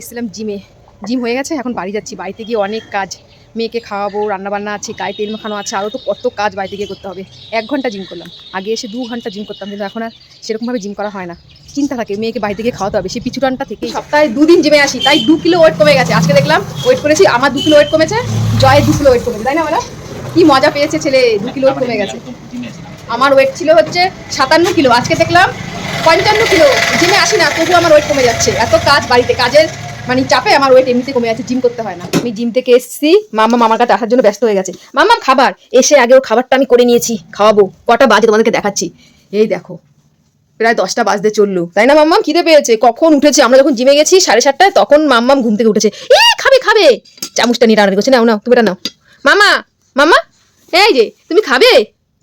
এসেছিলাম জিমে জিম হয়ে গেছে, এখন বাড়ি যাচ্ছি। বাড়িতে গিয়ে অনেক কাজ। মেয়েকে খাওয়াবো, রান্নাবান্না আছে, গায়ে তেল মাখানো আছে, আরও তো কত কাজ বাড়িতে গিয়ে করতে হবে। এক ঘণ্টা জিম করলাম। আগে এসে দু ঘণ্টা জিম করতাম, কিন্তু এখন আর সেরকমভাবে জিম করা হয় না। চিন্তা থাকে, মেয়েকে বাড়িতে গিয়ে খাওয়াতে হবে। সেই পিছুটানটা থেকে সপ্তাহে দুদিন জিমে আসি, তাই দু কিলো ওয়েট কমে গেছে। আজকে দেখলাম ওয়েট করেছি আমার দু কিলো ওয়েট কমেছে, জয়ের দু কিলো ওয়েট কমেছে, তাই না বলা কি মজা পেয়েছে ছেলে, দু কিলো ওয়েট কমে গেছে। আমার ওয়েট ছিল হচ্ছে সাতান্ন কিলো আজকে দেখলাম পঞ্চান্ন কিলো জিমে আসি না তবু আমার ওয়েট কমে যাচ্ছে। এত কাজ বাড়িতে, কাজের মানে চাপে আমার ওয়েট এমনিতে কমে যাচ্ছে জিম করতে হয় না। আমি জিম থেকে এসেছি, মামা মামার কাছে আসার জন্য ব্যস্ত হয়ে গেছে। মামা, খাবার? এসে আগে ওর খাবারটা আমি করে নিয়েছি, খাওয়াবো। কটা বাজে তোমাদেরকে দেখাচ্ছি। এই দেখো, প্রায় দশটা বাজতে চলল। তাই না, মাম্মাম? খিদে পেয়েছে। কখন উঠেছে? আমরা যখন জিমে গেছি, সাড়ে সাতটায়, তখন মাম্মাম ঘুম থেকে উঠেছে। এ খাবে খাবে। চামচটা নিয়ে রান্না করছে। নাও নাও, তুমি এটা নাও। মামা মামা এই যে, তুমি খাবে?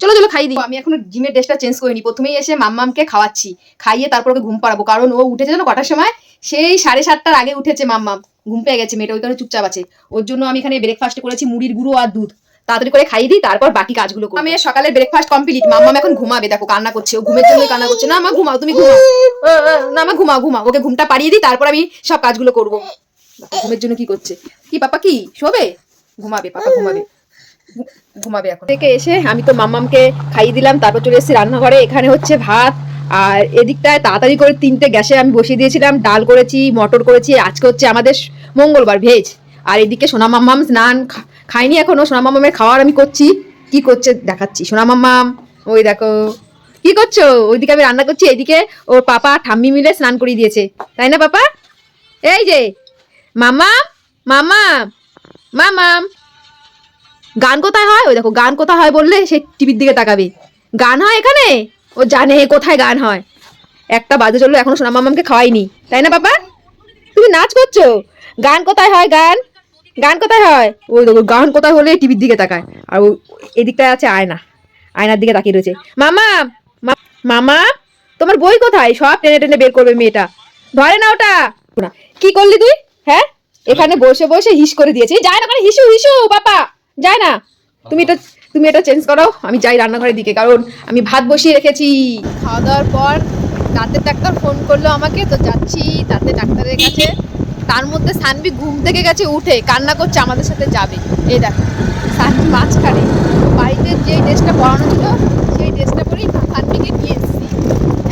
চলো চলো খাই দিই। আমি এখন জিমের ড্রেসটা চেঞ্জ করিনি। প্রথমেই এসে মাম্মামকে খাওয়াচ্ছি। খাইয়ে তারপর ওকে ঘুম পাড়াবো। কারণ ও উঠেছে যেন কটার সময়? সেই সাড়ে সাতটার আগে উঠেছে মাম্মাম। ঘুম পেয়ে গেছে মেয়েটা, ওই কারণে চুপচাপ আছে। ওর জন্য আমি এখানে ব্রেকফাস্ট করেছি মুড়ির গুঁড়ো আর দুধ। তাড়াতাড়ি করে খাইয়ে দিই, তারপর বাকি কাজগুলো আমি সকালে ব্রেকফাস্ট কমপ্লিট মাম্মাম এখন ঘুমাবে, দেখো, কান্না করছে। ও ঘুমের জন্য কান্না করছে। না, মা, ঘুমাও, তুমি ঘুমাও। না, মা, ঘুমাও ঘুমাও। ওকে ঘুমটা পাড়িয়ে দিই, তারপর আমি সব কাজগুলো করব। ঘুমের জন্য কি করছে? কি, পাপা, কি? শোবে? ঘুমাবে, পাপা, ঘুমাবে। ঘুমাবে এখন। থেকে এসে আমি তো মাম্মামকে খাইয়ে দিলাম, তারপর চলে এসেছি রান্নাঘরে। এখানে হচ্ছে ভাত, আর এদিকটায় তাড়াতাড়ি করে তিনটে গ্যাসে আমি বসিয়ে দিয়েছিলাম, ডাল করেছি, মটর করেছি, আজকে হচ্ছে আমাদের মঙ্গলবার, ভেজ। আর এদিকে সোনা মাম্মাম স্নান খাইনি এখনও, সোনা মাম্মামের খাওয়ার আমি করছি। কি করছে দেখাচ্ছি, সোনা মাম্মাম, ওই দেখো। কি করছ? ওইদিকে আমি রান্না করছি, এদিকে ওর পাপা ঠাম্মি মিলে স্নান করিয়ে দিয়েছে। তাই না, পাপা? এই যে মামা মামা মামাম গান কোথায় হয়? ওই দেখো, গান কোথায় হয় বললে সে টিভির দিকে তাকাবে। গান হয় এখানে? ও জানে কোথায় গান হয়। একটা বাজে চলল, এখনও সোনা মামামকে খাওয়াইনি তাই না বাবা তুমি নাচ করছ? গান কোথায় হয়, গান? গান কোথায় হয়? ওই দেখো, গান কোথায় হলে টিভির দিকে তাকায়। আর ও এদিকটায় আছে আয়না। আয়নার দিকে তাকিয়ে রয়েছে। মামা মামা, তোমার বই কোথায়? সব টেনে টেনে বের করবে মেয়েটা। ধরে না ওটা। কি করলি তুই? হ্যাঁ? এখানে বসে বসে হিস করে দিয়েছে। যায় না মানে হিসু হিসু বাবা যায় না। তুমি এটা তুমি এটা চেঞ্জ করাও, আমি যাই রান্নাঘরের দিকে, কারণ আমি ভাত বসিয়ে রেখেছি। খাওয়া দাওয়ার পর দাঁতের ডাক্তার ফোন করল আমাকে, তো যাচ্ছি দাঁতের ডাক্তারের কাছে। তার মধ্যে সানবি ঘুম থেকে গেছে, উঠে কান্না করছে, আমাদের সাথে যাবে। এই দেখো, সানবি মাঝখানে। বাড়িতে যে ড্রেসটা পরানো ছিল, সেই ড্রেসটা পরেই সানবিকে নিয়ে এসেছি।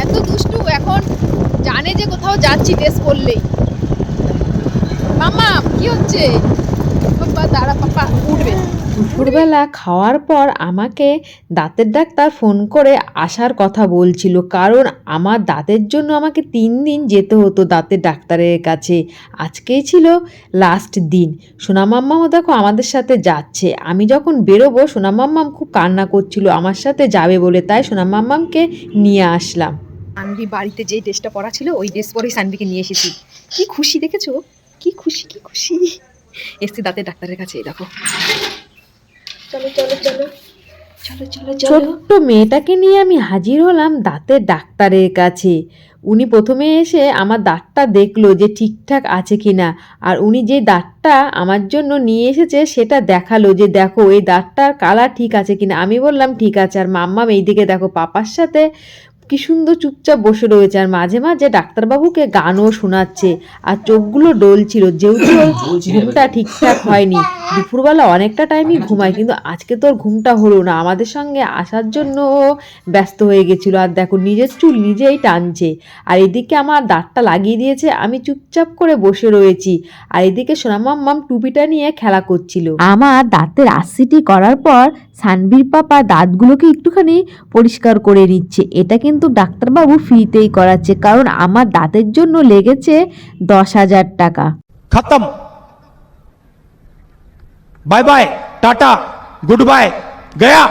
এত দুষ্টু, এখন জানে যে কোথাও যাচ্ছি ড্রেস পরলেই। মামা কি হচ্ছে? দাঁড়া পাপা উঠবে। দুপুরবেলা খাওয়ার পর আমাকে দাঁতের ডাক্তার ফোন করে আসার কথা বলছিল কারণ আমার দাঁতের জন্য আমাকে তিন দিন যেতে হতো দাঁতের ডাক্তারের কাছে। আজকেই ছিল লাস্ট দিন। সোনামাম্মাও দেখো আমাদের সাথে যাচ্ছে। আমি যখন বেরোবো সোনামাম্মাম খুব কান্না করছিল আমার সাথে যাবে বলে। তাই সোনামাম্মামকে নিয়ে আসলাম। সানভি বাড়িতে যেই ড্রেসটা পরা ছিল ওই ড্রেস পরেই সানভিকে নিয়ে এসেছি। কি খুশি দেখেছ? কি খুশি কি খুশি। এসছি দাঁতের ডাক্তারের কাছে দেখো। চলো চলো চলো। চলো চলো চলো। ছোট্ট মেয়েটাকে নিয়ে আমি হাজির হলাম দাঁতের ডাক্তারের কাছে। উনি প্রথমে এসে আমার দাঁতটা দেখল যে ঠিকঠাক আছে কিনা আর উনি যে দাঁতটা আমার জন্য নিয়ে এসেছে সেটা দেখাল যে দেখো এই দাঁতটার কালার ঠিক আছে কিনা। আমি বললাম ঠিক আছে। আর মাম্মাম এইদিকে দেখো পাপার সাথে কি সুন্দর চুপচাপ বসে রয়েছে। আর মাঝে মাঝে ডাক্তারবাবুকে গানও শোনাচ্ছে। আর চোখগুলো ডলছিল যেহেতু ঘুমটা ঠিকঠাক হয়নি। দুপুরবেলা অনেকটা টাইমই ঘুমায় কিন্তু আজকে তোর ঘুমটা হলো না। আমাদের সঙ্গে আসার জন্য ব্যস্ত হয়ে গেছিল। আর দেখো নিজের চুল নিজেই টানছে। আর এদিকে আমার দাঁতটা লাগিয়ে দিয়েছে আমি চুপচাপ করে বসে রয়েছি। আর এদিকে সোনামাম্মাম টুপিটা নিয়ে খেলা করছিল। আমার দাঁতের আশিটি করার পর সানবির পাপা দাঁতগুলোকে একটুখানি পরিষ্কার করে নিচ্ছে। এটা কিন্তু ডাক্তারবাবু ফ্রিতেই করাচ্ছে, কারণ আমার দাঁতের জন্য লেগেছে দশ হাজার টাকা। খতম। বাই বাই, টাটা, গুড বাই, গয়া।